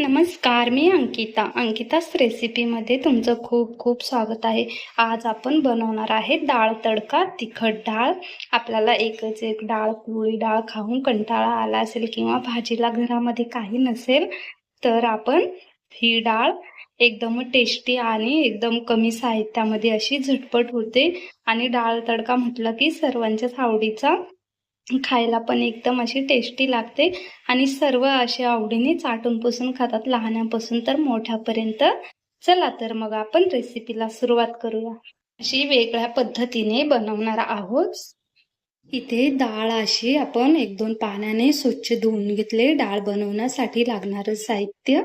नमस्कार मी अंकिता. अंकिताच रेसिपीमध्ये तुमचं खूप खूप स्वागत आहे. आज आपण बनवणार आहे डाळ तडका तिखट डाळ. आपल्याला एकच एक डाळ पिवळी डाळ खाऊन कंटाळा आला असेल किंवा भाजीला घरामध्ये काही नसेल तर आपण ही डाळ एकदम टेस्टी आणि एकदम कमी साहित्यामध्ये अशी झटपट होते. आणि डाळ तडका म्हटलं की सर्वांच्याच आवडीचा खायला पण एकदम अशी टेस्टी लागते. आणि सर्व असे आवडीने चाटून पुसून खातात. लहानापासून तर मोठ्यापर्यंत. चला तर मग आपण रेसिपीला सुरुवात करूया. अशी वेगळ्या पद्धतीने बनवणार आहोत. इथे डाळ अशी आपण एक दोन पाण्याने स्वच्छ धुवून घेतले. डाळ बनवण्यासाठी लागणारं साहित्य.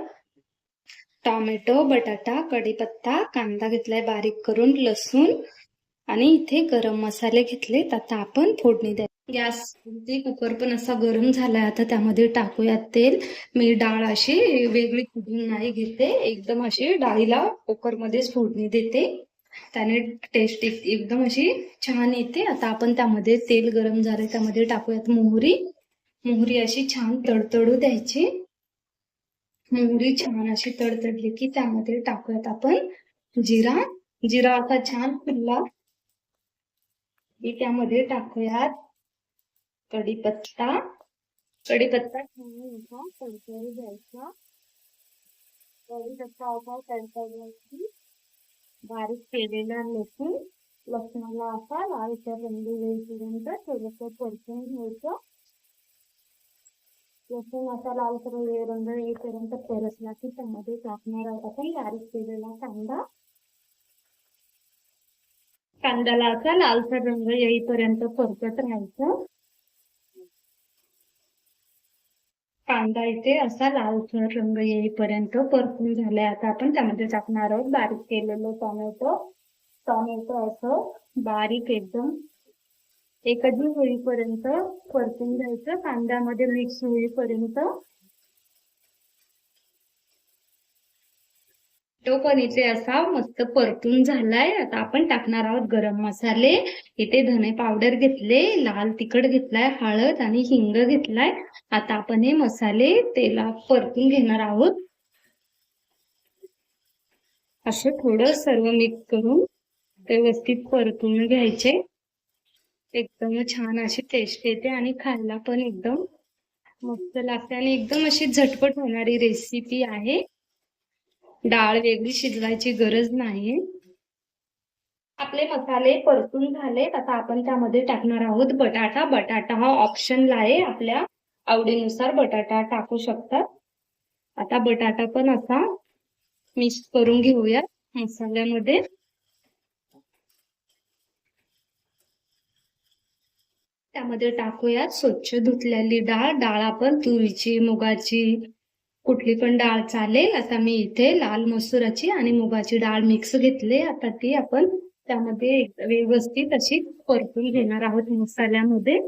टोमॅटो बटाटा कढीपत्ता कांदा घेतलाय बारीक करून लसूण आणि इथे गरम मसाले घेतलेत. आता आपण फोडणी द्या गॅस म्हणजे कुकर पण असा गरम झालाय. आता त्यामध्ये टाकूयात तेल. मी डाळ अशी वेगळी कुठून नाही घेते. एकदम अशी डाळीला कुकरमध्येच फोडणी देते. त्याने टेस्ट एकदम अशी छान येते. आता आपण त्यामध्ये तेल गरम झालं त्यामध्ये टाकूयात मोहरी. मोहरी अशी छान तडतडू द्यायची. मोहरी छान अशी तडतडली की त्यामध्ये टाकूयात आपण जिरा. जिरा असा छान फुलला त्यामध्ये टाकूयात कढीपत्ता कढीपत्ता छान असा तडतडू द्यायचा कढीपत्ता असा तडतडल्याची बारीक केलेला लसूण लसणाला असा लालसर रंग येईपर्यंत थोडस परतून घ्यायचं लसूण असा लालसर रंग येईपर्यंत परतला की त्यामध्ये टाकणार आहोत आपण बारीक केलेला कांदा कांद्याला असा लालसर रंग येईपर्यंत परतत राहायचं कांदा इथे असा लालसर रंग येईपर्यंत परतून झालाय. आता आपण त्यामध्ये टाकणार आहोत बारीक केलेलं टोमॅटो. टोमॅटो असं बारीक एकदम एकजी होईपर्यंत परतून घ्यायचं. कांद्यामध्ये मिक्स होईपर्यंत तो पण इथे असा मस्त परतून झालाय. आता आपण टाकणार आहोत गरम मसाले. इथे धने पावडर घेतले लाल तिखट घेतलाय हळद आणि हिंग घेतलाय. आता आपण हे मसाले तेला परतून घेणार आहोत. असे थोडं सर्व मिक्स करून व्यवस्थित परतून घ्यायचे. एकदम छान अशी टेस्ट येते आणि खायला पण एकदम मस्त लागते आणि एकदम अशी झटपट होणारी रेसिपी आहे. डाळ वेगळी शिजवायची गरज नाही. आपले मसाले परतून झालेत. आता आपण त्यामध्ये टाकणार आहोत बटाटा. बटाटा हा ऑप्शनला आहे. आपल्या आवडीनुसार बटाटा टाकू शकतात आता बटाटा पण असा मिक्स करून घेऊया मसाल्यामध्ये. त्यामध्ये टाकूयात स्वच्छ धुतलेली डाळ. डाळ आपण तुरीची मुगाची कुठली पण डाळ चालेल. आता मी इथे लाल मसुराची आणि मुगाची डाळ मिक्स घेतली. आता ती आपण त्यामध्ये व्यवस्थित अशी परतून घेणार आहोत मसाल्यामध्ये.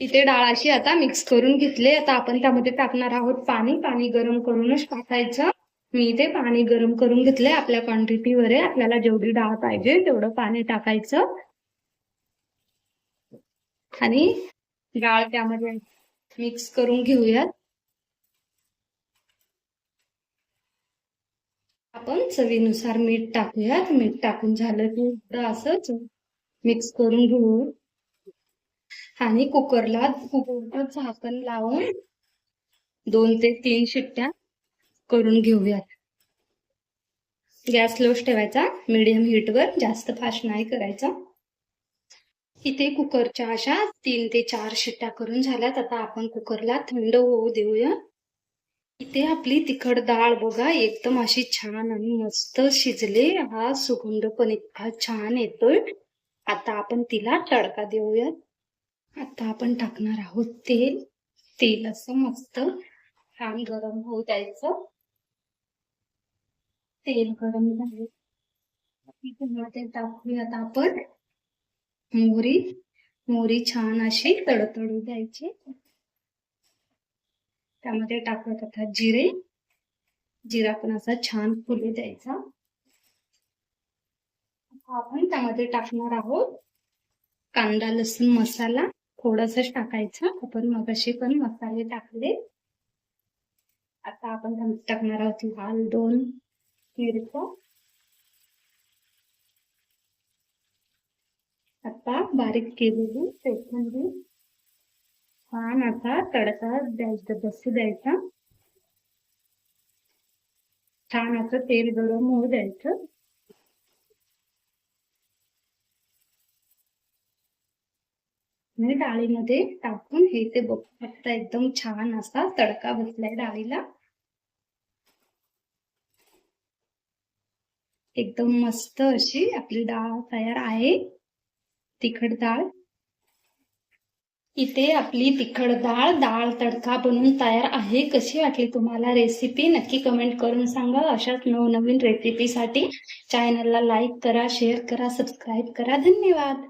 इथे डाळ अशी आता मिक्स करून घेतले. आता आपण त्यामध्ये टाकणार आहोत पाणी. पाणी गरम करूनच टाकायचं. मी इथे पाणी गरम करून घेतलंय आपल्या क्वांटिटीवर आहे. आपल्याला जेवढी डाळ पाहिजे तेवढं पाणी टाकायचं. आणि डाळ त्यामध्ये मिक्स करून घेऊयात. आपण चवीनुसार मीठ टाकूयात. मीठ टाकून झालं की असंच मिक्स करून घेऊ आणि कुकरला कुकरचं झाकण लावून दोन ते तीन शिट्ट्या करून घेऊयात. गॅस लोच ठेवायचा. मीडियम हीटवर जास्त फास्ट नाही करायचा. इथे कुकरच्या अशा तीन ते चार शिट्ट्या करून झाल्यात. आता आपण कुकरला थंड होऊ देऊया. इथे आपली तिखट डाळ बघा एकदम अशी छान आणि मस्त शिजले. हा सुगंध पण इतका छान येतोय. आता आपण तिला तडका देऊयात. आता आपण टाकणार आहोत तेल. तेल असं मस्त छान गरम होऊ द्यायचं. तेल गरम झाले. ते टाकूयात आपण. मोहरी मोहरी छान अशी तडतडू द्यायची. त्यामध्ये टाकत आता जिरे. जिरा पण असा छान फुलू द्यायचा. आपण त्यामध्ये टाकणार आहोत कांदा लसूण मसाला. थोडासाच टाकायचा. आपण मगाशी पण मसाले टाकले. आता आपण टाकणार आहोत लाल दोन मिरच्या. आता बारीक केलेली कोथिंबीर छान असा तडका द्यायचा बसू द्यायचा. छान असं तेल गरम होऊ द्यायचं. डाळीमध्ये टाकून हे ते बघ फक्त एकदम छान असा तडका बसलाय डाळीला. एकदम मस्त अशी आपली डाळ तयार आहे. तिखट डाळ. इथे आपली तिखट डाळ डाळ तडका बनवून तयार आहे. कशी वाटली तुम्हाला रेसिपी नक्की कमेंट करून सांगा. अशाच नवनवीन रेसिपीसाठी चॅनलला लाईक करा शेअर करा सबस्क्राईब करा. धन्यवाद.